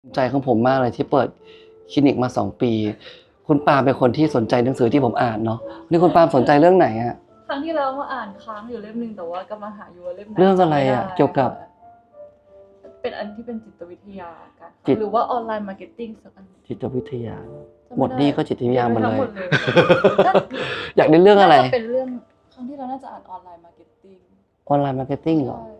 ภูมิใจของผมมากเลยที่เปิดคลินิกมาสองปี คุณปาเป็นคนที่สนใจหนังสือที่ผมอ่านเนาะนี่คุณปาสนใจเรื่องไหนอะครั้งที่แล้วมาอ่านค้างอยู่เล่มหนึ่งแต่ว่ากำลังหาอยู่ว่าเล่มไหนเรื่องอะไรอะจำม่ด้เกี่ยวกับ เป็นอันที่เป็นจิตวิทยาการจิต หรือว่าออนไลน์มาร์เก็ตติ้งสักอันจิตวิทยา จำไหมดนี่ก็จิตวิทยาหมดเลยทั้งก็อยากได้เรื่องอะไร น่าจะเป็นเรื่องครั้งที่เราน่าจะอ่านออนไลน์มาร์เก็ตติ้งออนไลน์มาร์เก็ตติ้งเหรอ ใช่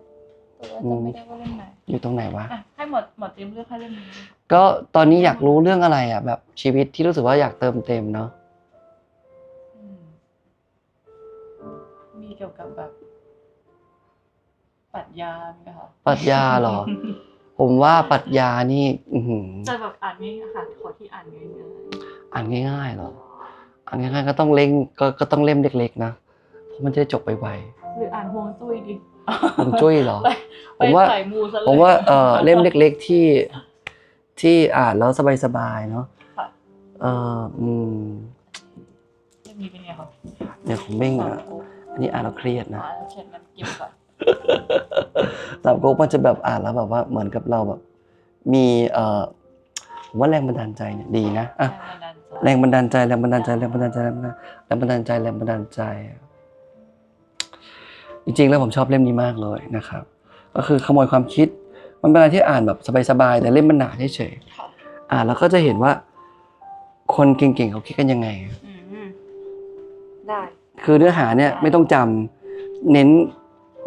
แต่ว่าจำไม่ได้ว่าเล่มไหนอยู่ตรงไหนวะอะให้หมดหมดเตรียมเลือกให้เล่มนี้ก็ตอนนี้อยากรู้เรื่องอะไรอะแบบชีวิตที่รู้สึกว่าอยากเติมเต็มเนาะอืมมีเกี่ยวกับแบบปรัชญาไหมคะปรัชญาเหรอ ผมว่าปรัชญานี่ อือหือจะแบบอ่านง่ายๆค่ะขอที่อ่านง่ายอ่านง่ายๆเหรออ่านง่ายๆก็ต้องเล่งก็ก็ต้องเล่มเล็กๆนะเพราะมันจะได้จบไวๆ หรืออ่านฮวงจุ้ยดิๆผมจุ้ยเหรอ ไปผมว่าไปใส่มูซะเลย ผมว่าเออเล่มเล็ก ๆที่ที่อ่านแล้วสบายๆเนาะค่ะ เอออืมเล่มนี้เป็นไงคะเนี่ยของเม่งอะสามก๊กอันนี้อ่านแล้วเครียดนะ อ่าเชิญกันกินก่อนสามก๊กมันจะแบบอ่านแล้วแบบว่าเหมือนกับเราแบบ มีเออผมว่าแรงบันดาลใจเนี่ยดีนะอะแรงบันดาลใจ แรงบันดาลใจแรงบันดาลใจแรงบันดาลแรงบันดาลใจแรงบันดาลใจ จริงๆแล้วผมชอบเล่มนี้มากเลยนะครับ ก็คือขโมยความคิด มันเป็นอะไรที่อ่านแบบสบายๆแต่เล่มมันหนาเฉยค่ะๆอ่านแล้วก็จะเห็นว่า คนเก่งๆเขาคิดกันยังไงอืมได้ คือเนื้อหาเนี่ยไม่ต้องจำเน้น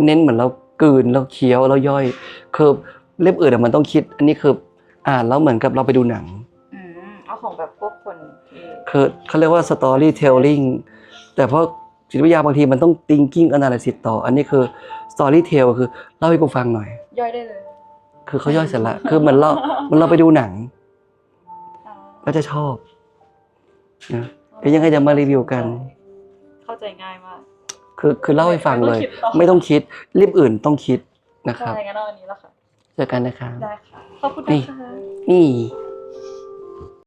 เน้นเหมือนเรากลืนเราเคี้ยวเราย่อย คือเล่มอื่นอะมันต้องคิด อันนี้คืออ่านแล้วเหมือนกับเราไปดูหนังอืมเอาของแบบพวกคนที่คือเขาเรียกว่า storytelling แต่เพราะ จิตวิทยาบางทีมันต้อง thinking analysis ต่อ อันนี้คือ storytell คือเล่าให้กูฟังหน่อย ย่อยได้เลย คือเขาย่อยเสร็จละ คือเหมันเราเหมันเราไปดูหนังอ่าก็จะชอบนะเดี๋ยวยังไงจะมารีวิวกัน เข้าใจง่ายมาก คือคือเล่าให้ฟังเลย ไม่ไม่ต้ต้อองงคิคิดดต่อรีบอื่นต้องคิดนะครับ ได้งั้นเอาอันนี้ละค่ะ เจอกันนะครับ ได้ค่ะ ขอบคุณนี่นะคะนี่